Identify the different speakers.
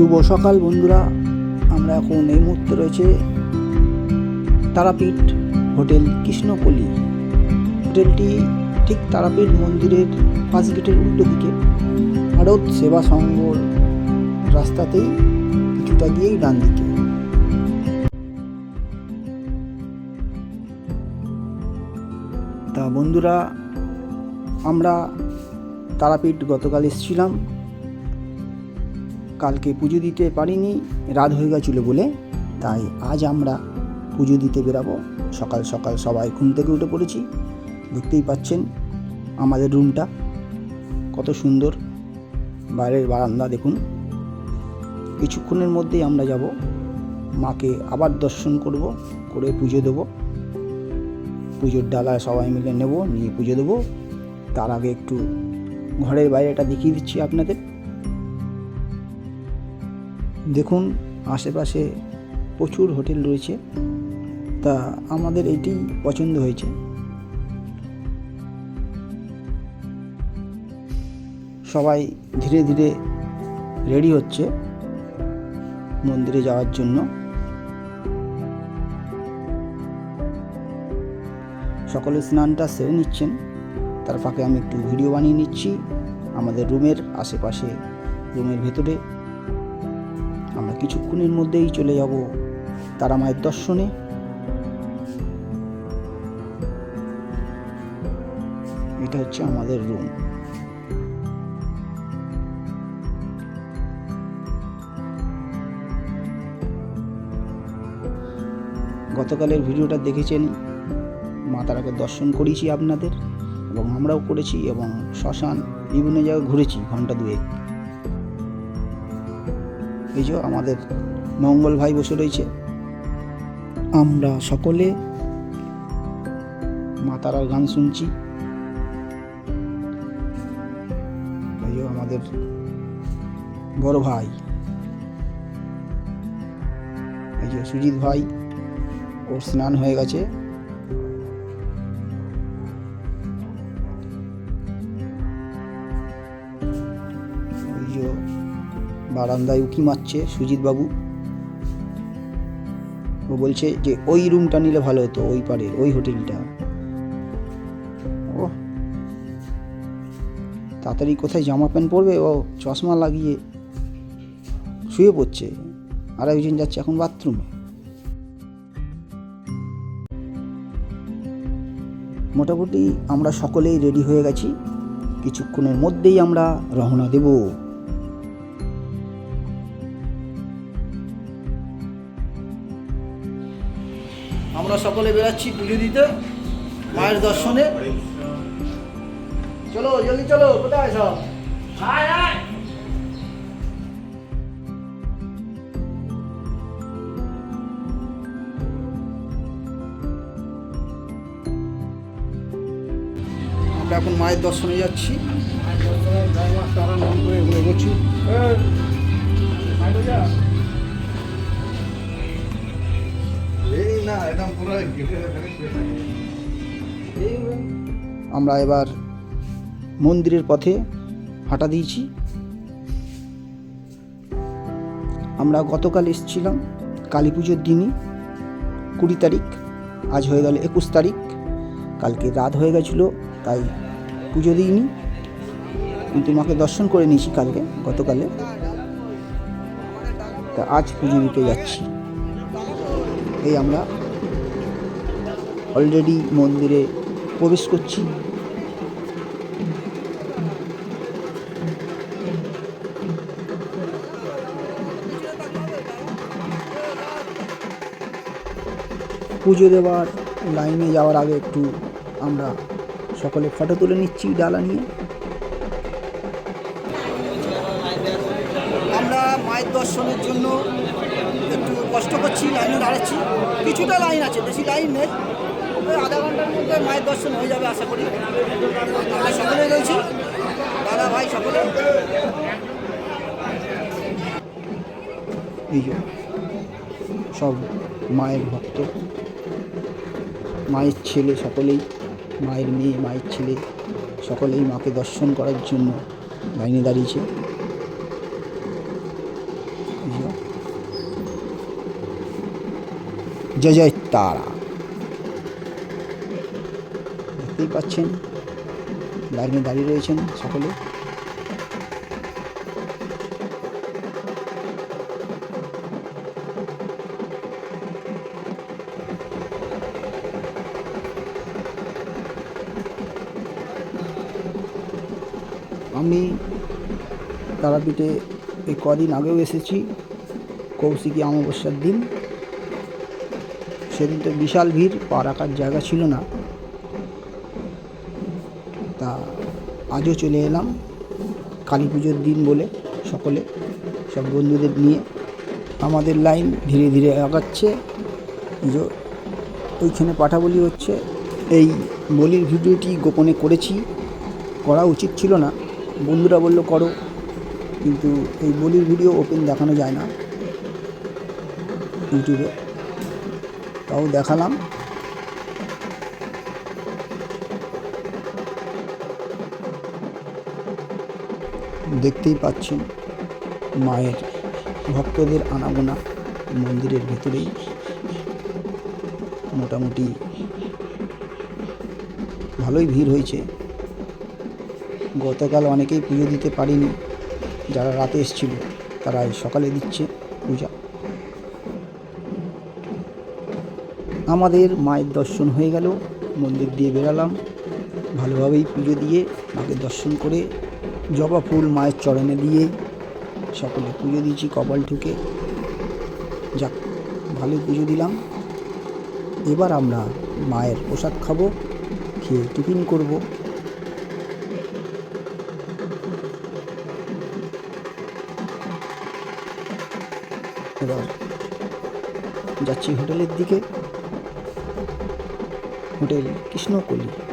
Speaker 1: শুভ সকাল বন্ধুরা। আমরা এখন এই মুহূর্তে রয়েছে তারাপীঠ হোটেল কৃষ্ণকলি হোটেলটি ঠিক তারাপীঠ মন্দিরের পাঁচ গেটের উল্টো দিকে। ভারত সেবা সংঘ রাস্তাতেই কিছুটা গিয়েই ডান দিকে। তা বন্ধুরা, আমরা তারাপীঠ গতকাল এসেছিলাম। কালকে পুজো দিতে পারিনি, রাত হয়ে গেছিল বলে। তাই আজ আমরা পুজো দিতে বেরাবো। সকাল সকাল সবাই ঘুম থেকে উঠে পড়েছি। দেখতেই পাচ্ছেন আমাদের রুমটা। কত সুন্দর। বাইরের বারান্দা দেখুন। কিছুক্ষণের মধ্যেই আমরা যাব। মাকে আবার দর্শন করব, করে পুজো দেবো। পুজোর ডালায় সবাই মিলে নেব, নিয়ে পুজো দেবো। তার আগে একটু ঘরের বাইরেটা দেখিয়ে দিচ্ছি আপনাদের। দেখুন, আশেপাশে প্রচুর হোটেল রয়েছে। তা আমাদের এটি পছন্দ হয়েছে। সবাই ধীরে ধীরে রেডি হচ্ছে মন্দিরে যাওয়ার জন্য। সকলে স্নানটা সেরে নিচ্ছেন। তার ফাঁকে আমি একটু ভিডিও বানিয়ে নিচ্ছি। আমাদের রুমের আশেপাশে, রুমের ভেতরে কিছুক্ষণের মধ্যেই চলে যাব তারা মায়ের দর্শনে। এটা হচ্ছে আমাদের রুম। গতকালের ভিডিওটা দেখেছেন, মা তারাকে দর্শন করিয়েছি আপনাদের এবং আমরাও করেছি এবং শ্মশান বিভিন্ন জায়গায় ঘুরেছি ঘণ্টা দুয়েক। এই যে আমাদের মঙ্গল ভাই বসে রয়েছে। আমরা সকলে মা তারার গান শুনছি। আমাদের বড় ভাই। এই যে সুজিত ভাই, ওর স্নান হয়ে গেছে। ওই যে বারান্দায় উকি মারছে সুজিত বাবু ও বলছে যে, ওই রুমটা নিলে ভালো হতো, ওই পারের ওই হোটেলটা। ও তাড়াতাড়ি কোথায় জামা প্যান্ট পরবে? ও চশমা লাগিয়ে শুয়ে পড়ছে। আর একজন যাচ্ছে এখন বাথরুমে মোটামুটি আমরা সকলেই রেডি হয়ে গেছি। কিছুক্ষণের মধ্যেই আমরা রওনা দেব। আমরা সকলে বেরাচ্ছি পুজো দিতে মায়ের দর্শনে। চলো জলদি চলো কোথায় সব? আমরা এখন মায়ের দর্শনে যাচ্ছি। মায়ের দর্শনে জয় মা তারা নাম করে এগোচ্ছি আমরা এবার মন্দিরের পথে হাঁটা দিয়েছি। আমরা গতকাল এসেছিলাম কালী পুজোর দিনই কুড়ি তারিখ, আজ হয়ে গেল একুশ তারিখ। কালকে রাত হয়ে গেছিল, তাই পুজো দিইনি। কিন্তু মাকে দর্শন করে নিয়েছি কালকে, গতকালে। তা আজ পুজো দিতে যাচ্ছি। এই আমরা অলরেডি মন্দিরে প্রবেশ করছি। পুজো দেওয়ার লাইনে যাওয়ার আগে একটু আমরা সকলে ফটো তুলে নিচ্ছি ডালা নিয়ে। আমরা মায়ের দর্শনের জন্য একটু কষ্ট করছি, লাইনে দাঁড়াচ্ছি। কিছুটা লাইন আছে, বেশি লাইন নেই। আধা ঘণ্টার মধ্যে মায়ের দর্শন হয়ে যাবে আশা করি। আমরা রয়েছি। দাদা, ভাই সকলে। সব মায়ের ভক্ত। মায়ের ছেলে সকলেই, মায়ের মেয়ে, মায়ের ছেলে সকলেই মাকে দর্শন করার জন্য লাইনে দাঁড়িয়েছে। জয় জয় তারা। দেখতেই পাচ্ছেন। লাইনে দাঁড়িয়ে রয়েছেন সকলে। আমি তারাপীঠে এই কদিন আগেও এসেছি, কৌশিকী অমাবস্যার দিন। সেদিন তো বিশাল ভিড় পা রাখার জায়গা ছিল না। তা আজও চলে এলাম কালী পুজোর দিন বলে সকলে, সব বন্ধুদের নিয়ে। আমাদের লাইন ধীরে ধীরে আগাচ্ছে। পুজো ওইখানে পাঠা বলি হচ্ছে। এই বলির ভিডিওটি গোপনে করেছি। করা উচিত ছিল না। বন্ধুরা বলল করো, কিন্তু এই বলির ভিডিও ওপেন দেখানো যায় না। ইউটিউবে। তাও দেখালাম। দেখতেই পাচ্ছেন মায়ের ভক্তদের আনাগোনা মন্দিরের ভেতরেই। মোটামুটি ভালোই ভিড় হয়েছে। গতকাল অনেকেই পুজো দিতে পারেনি। যারা রাতে এসেছিল তারা সকালে দিচ্ছে পূজা। আমাদের মায়ের দর্শন হয়ে গেল, মন্দির দিয়ে বেরালাম ভালোভাবেই পুজো দিয়ে মাকে দর্শন করে জবা ফুল, মায়ের চরণে দিয়ে সকলে পুজো দিয়েছি, কপাল ঠুকে। যাক, ভালোই পুজো দিলাম। এবার আমরা মায়ের প্রসাদ খাব, খেয়ে টিফিন করব। এবার যাচ্ছি হোটেলের দিকে। হোটেল কৃষ্ণকলি।